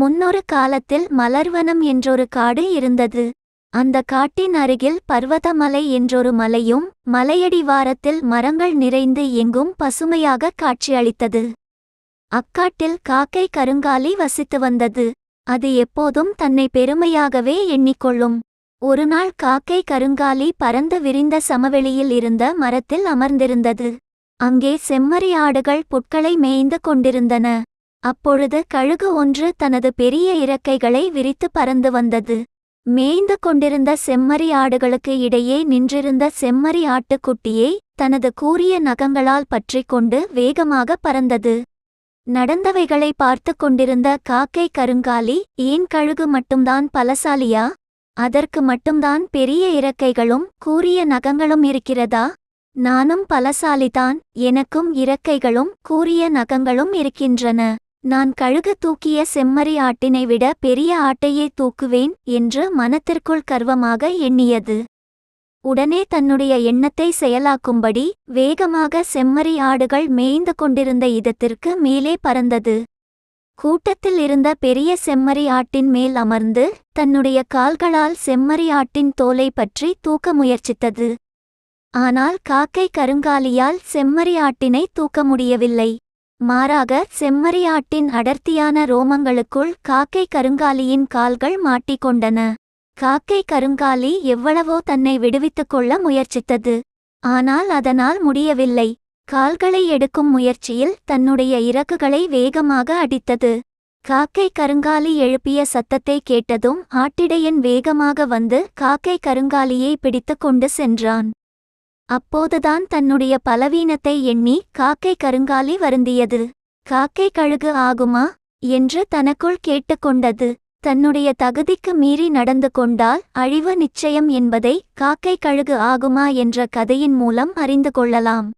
முன்னொரு காலத்தில் மலர்வனம் என்றொரு காடு இருந்தது. அந்த காட்டின் அருகில் பர்வதமலை என்றொரு மலையும் மலையடிவாரத்தில் மரங்கள் நிறைந்து எங்கும் பசுமையாக காட்சியளித்தது. அக்காட்டில் காக்கை கருங்காலி வசித்து வந்தது. அது எப்போதும் தன்னை பெருமையாகவே எண்ணிக்கொள்ளும். ஒருநாள் காக்கை கருங்காலி பரந்து விரிந்த சமவெளியில் இருந்த மரத்தில் அமர்ந்திருந்தது. அங்கே செம்மறி ஆடுகள் புட்களை மேய்ந்து கொண்டிருந்தன. அப்பொழுது கழுகு ஒன்று தனது பெரிய இறக்கைகளை விரித்து பறந்து வந்தது. மேய்ந்து கொண்டிருந்த செம்மறி ஆடுகளுக்கு இடையே நின்றிருந்த செம்மறி ஆட்டுக்குட்டியை தனது கூரிய நகங்களால் பற்றிக் கொண்டு வேகமாக பறந்தது. நடந்தவைகளை பார்த்து கொண்டிருந்த காக்கை கருங்காலி ஏன் கழுகு மட்டும்தான் பலசாலியா? அதற்கு மட்டும்தான் பெரிய இறக்கைகளும் கூரிய நகங்களும் இருக்கிறதா? நானும் பலசாலிதான் எனக்கும் இறக்கைகளும் கூரிய நகங்களும் இருக்கின்றன. நான் கழுகு தூக்கிய செம்மறி ஆட்டினை விட பெரிய ஆட்டையே தூக்குவேன் என்று மனத்திற்குள் கர்வமாக எண்ணியது. உடனே தன்னுடைய எண்ணத்தை செயலாக்கும்படி வேகமாக செம்மறி ஆடுகள் மேய்ந்து கொண்டிருந்த இதத்திற்கு மேலே பறந்தது. கூட்டத்தில் இருந்த பெரிய செம்மறி ஆட்டின் மேல் அமர்ந்து தன்னுடைய கால்களால் செம்மறி ஆட்டின் தோலை பற்றி தூக்க முயற்சித்தது. ஆனால் காக்கை கருங்காலியால் செம்மறி ஆட்டினை தூக்க முடியவில்லை. மாறாக செம்மறியாட்டின் அடர்த்தியான ரோமங்களுக்குள் காக்கை கருங்காலியின் கால்கள் மாட்டிக்கொண்டன. காக்கை கருங்காலி எவ்வளவோ தன்னை விடுவித்துக் கொள்ள முயற்சித்தது. ஆனால் அதனால் முடியவில்லை. கால்களை எடுக்கும் முயற்சியில் தன்னுடைய இறக்குகளை வேகமாக அடித்தது. காக்கை கருங்காலி எழுப்பிய சத்தத்தை கேட்டதும் ஆட்டிடையன் வேகமாக வந்து காக்கை கருங்காலியை பிடித்து கொண்டு சென்றான். அப்போதுதான் தன்னுடைய பலவீனத்தை எண்ணி காக்கை கருங்காலி வருந்தியது. காக்கை கழுகு ஆகுமா? என்று தனக்குள் கேட்டுக்கொண்டது. தன்னுடைய தகுதிக்கு மீறி நடந்து கொண்டால் அழிவு நிச்சயம் என்பதை காக்கை கழுகு ஆகுமா என்ற கதையின் மூலம் அறிந்து கொள்ளலாம்.